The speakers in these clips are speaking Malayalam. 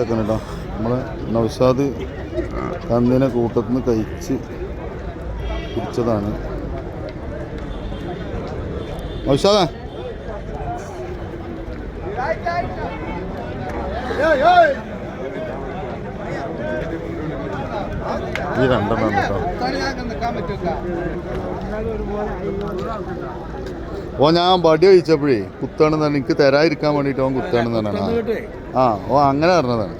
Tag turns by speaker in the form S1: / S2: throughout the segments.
S1: ഇതൊക്കെ കേട്ടോ. നമ്മളെ നൗഷാദ് കന്നിനെ കൂട്ടത്തിൽ നിന്ന് കഴിച്ച് പിടിച്ചതാണ്. നൗഷാദാ. ഈ രണ്ടെണ്ണം കേട്ടോ. ഓ ഞാൻ വടി കഴിച്ചപ്പോഴേ കുത്താണെന്നാണ് എനിക്ക് തരാതിരിക്കാൻ വേണ്ടിയിട്ട് അവൻ കുത്താണെന്നാണ് ആ ഓ അങ്ങനെ പറഞ്ഞതാണ്.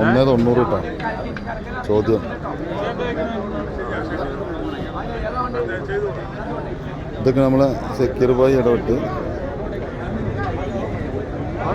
S1: ഒന്നേ തൊണ്ണൂറ് കേട്ടോ ചോദ്യം. ഇതൊക്കെ നമ്മളെ സെക്യൂർ ബായി ഇടപെട്ട്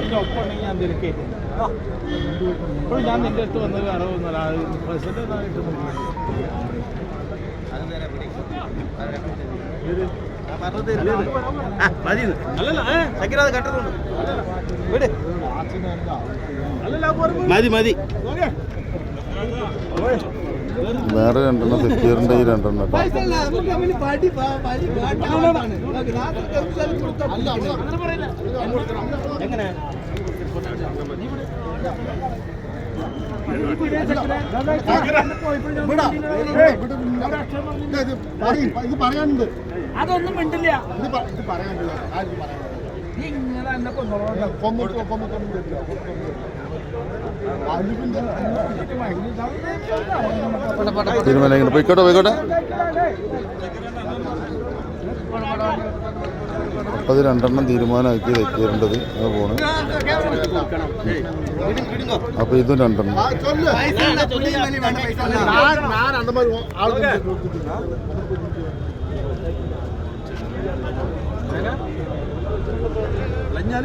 S2: ഇത് അങ്ങനെ പിടിക്കാൻ അങ്ങനെ പറയില്ല ഒപ്പമുണ്ടെങ്കിൽ ഞാൻ കേട്ടു ഇപ്പോൾ ഞാൻ നിന്റെ അടുത്ത് വന്നത് വേറെ ഒന്നുമല്ല പ്രസിഡന്റ് ആയിട്ട് മതി മതി.
S1: വേറെ രണ്ടെണ്ണം സെക്യൂറിന്റെ ഈ രണ്ടെണ്ണം
S3: ഇത് പറയാനുണ്ട്
S2: അതൊന്നും മിണ്ടില്ല.
S3: ഇത് പറയാനുണ്ട് ആരും
S2: നീ ഇങ്ങനെ
S1: പോയിക്കോട്ടെ പോയിക്കോട്ടെ. അപ്പോൾ അത് രണ്ടെണ്ണം തീരുമാനമാക്കി വെക്കേണ്ടത് അത് പോണ്. അപ്പൊ ഇതും രണ്ടെണ്ണം.
S3: ഞാൻ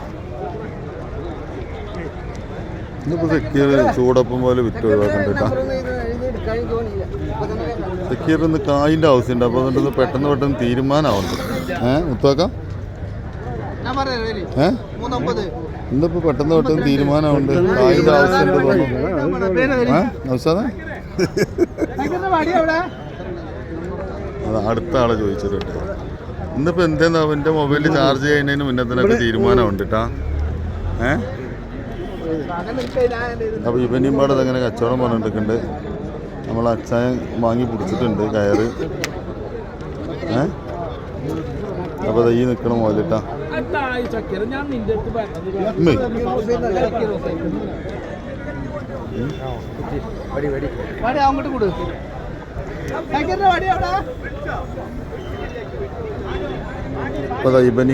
S1: ഇന്നിപ്പോൾ സെക്യൂർ ചൂടപ്പം പോലെ വിറ്റ് ഒഴിവാക്കണ്ട സെക്യൂർ ഒന്ന് കായിന്റെ ആവശ്യമുണ്ട് അപ്പോൾ അതുകൊണ്ട് പെട്ടെന്ന് പെട്ടെന്ന് തീരുമാനമാവുന്നു. ഏഹ്
S3: പറയാം
S1: ഏഹ് ഇന്നിപ്പോൾ പെട്ടെന്ന് പെട്ടെന്ന് തീരുമാനമുണ്ട് കായിന്റെ ആവശ്യമുണ്ട് ഏഹ് അത് അടുത്ത ആളെ ചോദിച്ചിട്ടുണ്ട് ഇന്നിപ്പോ എന്തേന്നാ എന്റെ മൊബൈലിൽ ചാർജ് ചെയ്യുന്നതിന് മുന്നേ തന്നെ തീരുമാനമുണ്ട് കേട്ടാ. ഏ? അപ്പോൾ ഇവനെയും പാടത് അങ്ങനെ കച്ചവടം പറഞ്ഞിട്ടുണ്ട് നമ്മൾ അച്ചായൻ വാങ്ങി പിടിച്ചിട്ടുണ്ട് കയറ്. ഏ? അപ്പോൾ ഈ നിൽക്കണം മുതലിട്ടാ
S3: അങ്ങോട്ട് കൊടു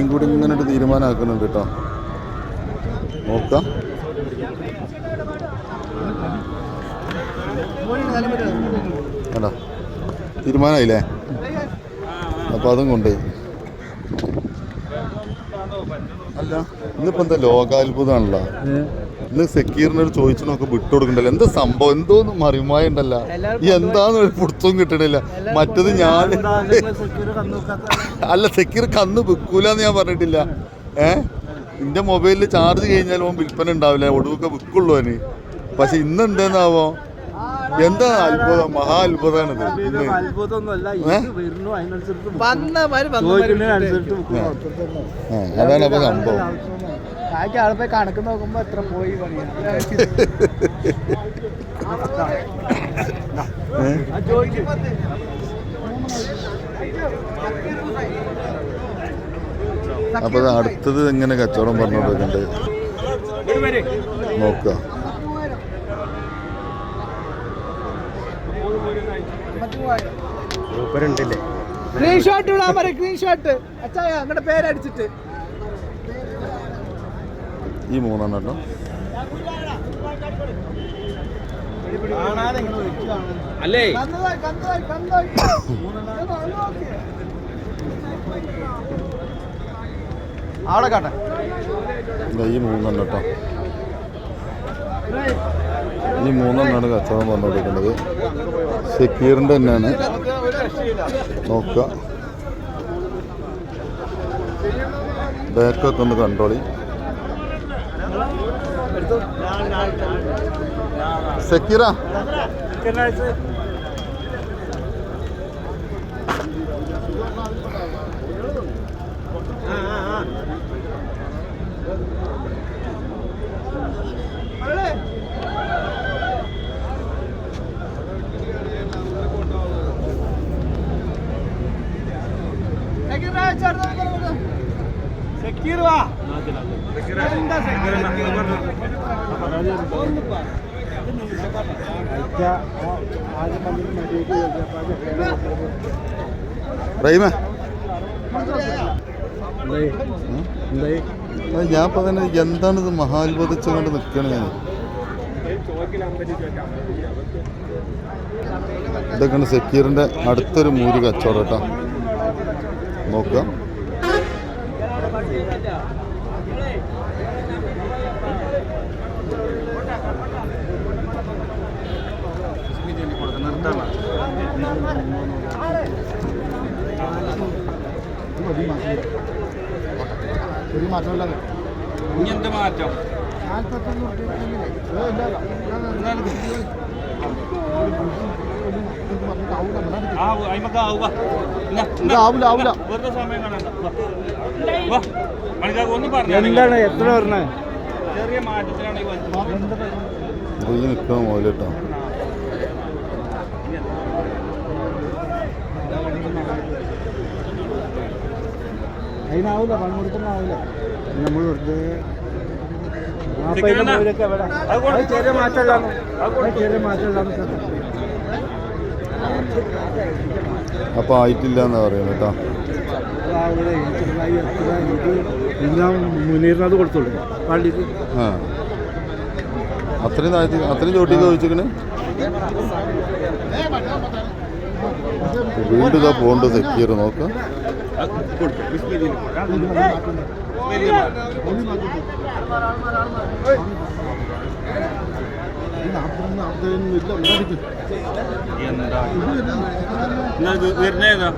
S1: കൂടി ഇങ്ങനെ തീരുമാനമാക്കുന്നുണ്ട് കേട്ടോ. നോക്കാം. കണ്ടോ? തീരുമാനമായില്ലേ? അപ്പോൾ അതും കൊണ്ട്. അല്ല ഇന്നിപ്പോൾ എന്താ ലോകാത്ഭുതമാണല്ലോ ഇന്ന് സെക്യൂറിനോട് ചോദിച്ചു നോക്കി വിട്ടുകൊടുക്കണ്ടല്ലോ? എന്താ സംഭവം? എന്തോന്ന് മറിമായ ഉണ്ടല്ലോ എന്താന്ന് ഒരു പുടുത്തവും കിട്ടണില്ല. മറ്റത് ഞാൻ അല്ല സെക്യൂർ കന്ന് വിൽക്കൂലെന്ന് ഞാൻ പറഞ്ഞിട്ടില്ല. ഏ? എന്റെ മൊബൈലിൽ ചാർജ് കഴിഞ്ഞാൽ ഓൻ വിൽപ്പന ഉണ്ടാവില്ല. ഒടുവൊക്കെ വിൽക്കുള്ളൂ അവന്. പക്ഷെ ഇന്ന് എന്തെന്നാവോ? എന്താ അത്ഭുതം? മഹാ അത്ഭുതമാണിത് അതാണ് അപ്പൊ സംഭവം.
S3: കണക്ക് നോക്കുമ്പോ എത്ര പോയി പണിയാണ്
S1: ഏ? അപ്പൊ ഇത് അടുത്തത് എങ്ങനെ കച്ചവടം പറഞ്ഞോണ്ട് നോക്ക
S3: സ്ക്രീൻഷോട്ട് ഇടാൻ പറ സ്ക്രീൻഷോട്ട് അച്ഛായ നിങ്ങളുടെ പേരടിച്ചിട്ട്.
S1: ഈ മൂന്നെണ്ണം കേട്ടോ
S2: അല്ലേ
S3: അവിടെ കാട്ടെ.
S1: ഈ മൂന്നെണ്ണം കേട്ടോ. ഈ മൂന്നെണ്ണമാണ് കച്ചവടം പറഞ്ഞുകൊടുക്കുന്നത് സെക്യൂറിന്റെ തന്നെയാണ്. നോക്കുക. ബാക്കൊക്കെ ഒന്ന് കൺട്രോളി സെക്യൂറാ
S2: സെക്യൂർ വാ.
S1: റഹീമേ. അത് ഞാൻ ഇപ്പൊ തന്നെ എന്താണിത് മഹാത്ഭുതിച്ചുകൊണ്ട് നിൽക്കണ ഞാൻ ഇതൊക്കെയാണ് സക്കീറിന്റെ അടുത്തൊരു മൂര് കച്ചവടം കേട്ടോ. നോക്കുക.
S3: ഒരു മാറ്റമില്ല
S2: ഇനി എന്ത് മാറ്റം? ആ
S3: എന്താണ് എത്ര പറഞ്ഞേ?
S2: ചെറിയ മാറ്റത്തിലാണ് ഈ വരുന്നത്
S1: അപ്പൊ ഈ നിൽക്കുന്ന മുതൽ കേട്ടോ.
S3: അതിനാവൂല പണം കൊടുക്കുന്നാവൂല നമ്മൾ വെറുതെ. ചെറിയ മാറ്റമില്ലാണ് ചെറിയ മാറ്റമില്ലാണ്
S1: അപ്പൊ ആയിട്ടില്ല എന്നാ പറയുന്നത് കേട്ടോ
S3: മുനീറിനത് കൊടുത്തോളൂ. പള്ളിക്ക്
S1: ആ. അത്രയും താഴ്ത്തി അത്രയും ചോട്ടിക്ക് ചോദിച്ചിക്കണ് വീണ്ടും ഇതാ പോണ്ട് സെക്യൂർ നോക്കാം.
S2: എന്താ വരുന്നേതാ